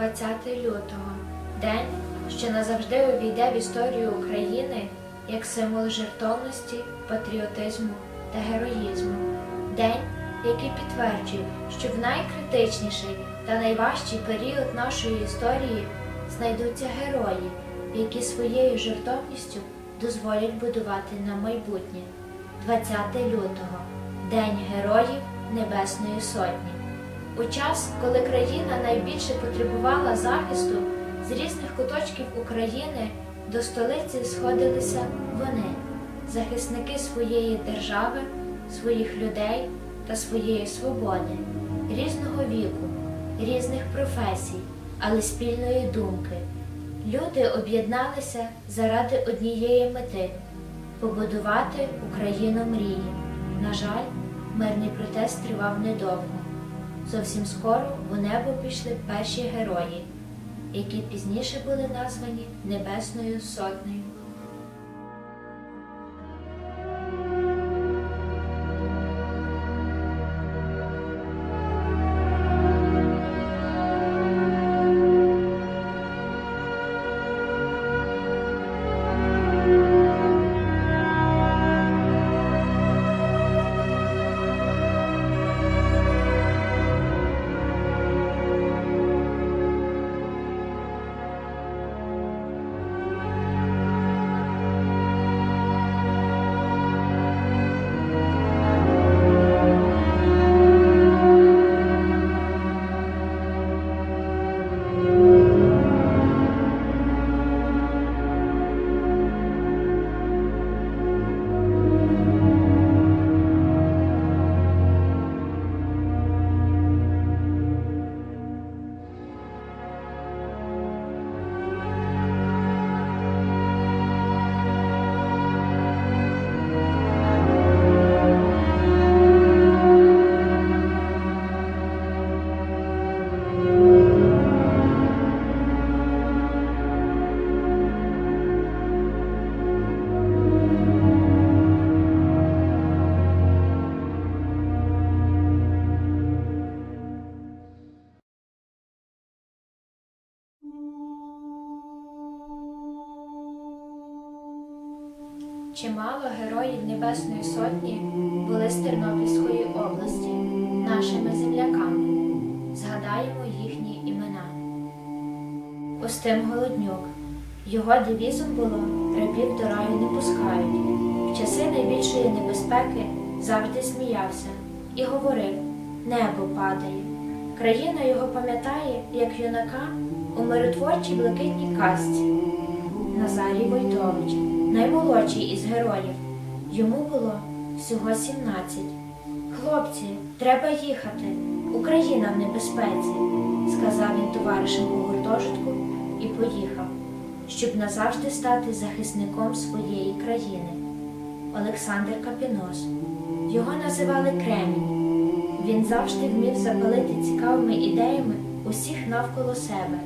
20 лютого день, що назавжди увійде в історію України як символ жертовності, патріотизму та героїзму. День, який підтверджує, що в найкритичніший та найважчий період нашої історії знайдуться герої, які своєю жертовністю дозволять будувати нам майбутнє. 20 лютого День Героїв Небесної Сотні. У час, коли країна найбільше потребувала захисту, з різних куточків України до столиці сходилися вони, захисники своєї держави, своїх людей та своєї свободи, різного віку, різних професій, але спільної думки. Люди об'єдналися заради однієї мети побудувати Україну мрії. На жаль, мирний протест тривав недовго. Зовсім скоро у небо пішли перші герої, які пізніше були названі Небесною Сотнею. Чимало героїв Небесної Сотні були з Тернопільської області, нашими земляками. Згадаємо їхні імена. Устим Голоднюк. Його девізом було рабів до раю не пускають. В часи найбільшої небезпеки завжди сміявся і говорив Небо падає. Країна його пам'ятає, як юнака у миротворчій блакитній казці. Назарій Войтович, наймолодший із героїв. Йому було всього 17. Хлопці, треба їхати. Україна в небезпеці, сказав він товаришам у гуртожитку і поїхав, щоб назавжди стати захисником своєї країни. Олександр Капінос. Його називали Кремінь. Він завжди вмів запалити цікавими ідеями усіх навколо себе.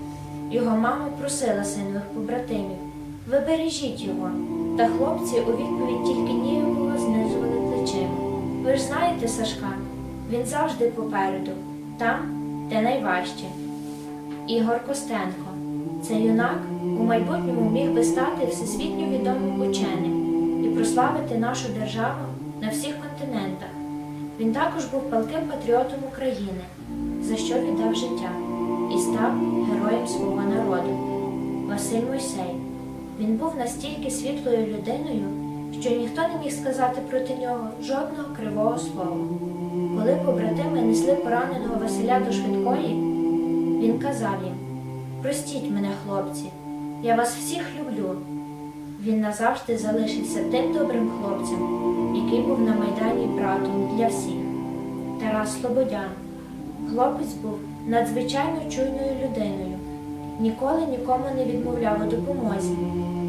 Його мама просила синових побратимів ви бережіть його. Та хлопці у відповідь тільки ніяково знизували плечима. Ви ж знаєте, Сашка, він завжди попереду, там, де найважче. Ігор Костенко. Цей юнак у майбутньому міг би стати всесвітньо відомим ученим і прославити нашу державу на всіх континентах. Він також був палким патріотом України, за що віддав життя, і став героєм свого народу. Василь Мойсей. Він був настільки світлою людиною, що ніхто не міг сказати проти нього жодного кривого слова. Коли побратими несли пораненого Василя до швидкої, він казав їм: Простіть мене, хлопці, я вас всіх люблю. Він назавжди залишився тим добрим хлопцем, який був на Майдані братом для всіх. Тарас Слободян. Хлопець був надзвичайно чуйною людиною, ніколи нікому не відмовляв у допомозі.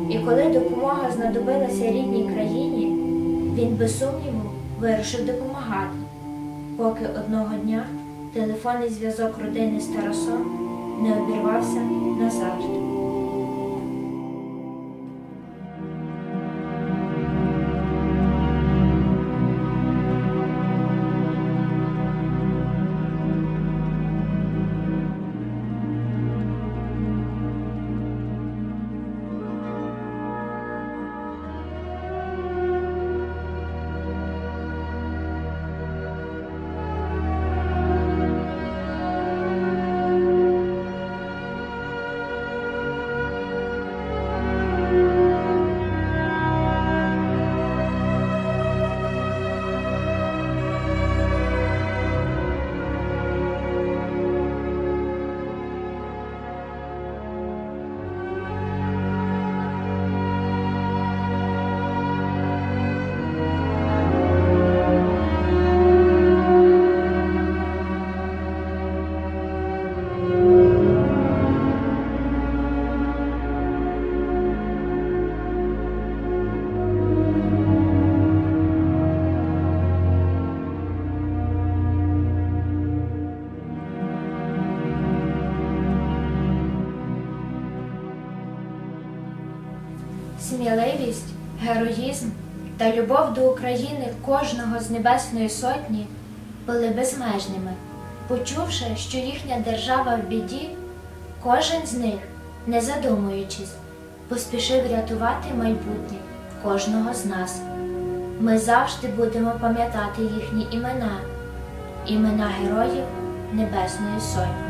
І коли допомога знадобилася рідній країні, він без сумніву вирушив допомагати, поки одного дня телефонний зв'язок родини з Тарасом не обірвався назавжди. Сміливість, героїзм та любов до України кожного з Небесної Сотні були безмежними. Почувши, що їхня держава в біді, кожен з них, не задумуючись, поспішив рятувати майбутнє кожного з нас. Ми завжди будемо пам'ятати їхні імена, імена героїв Небесної Сотні.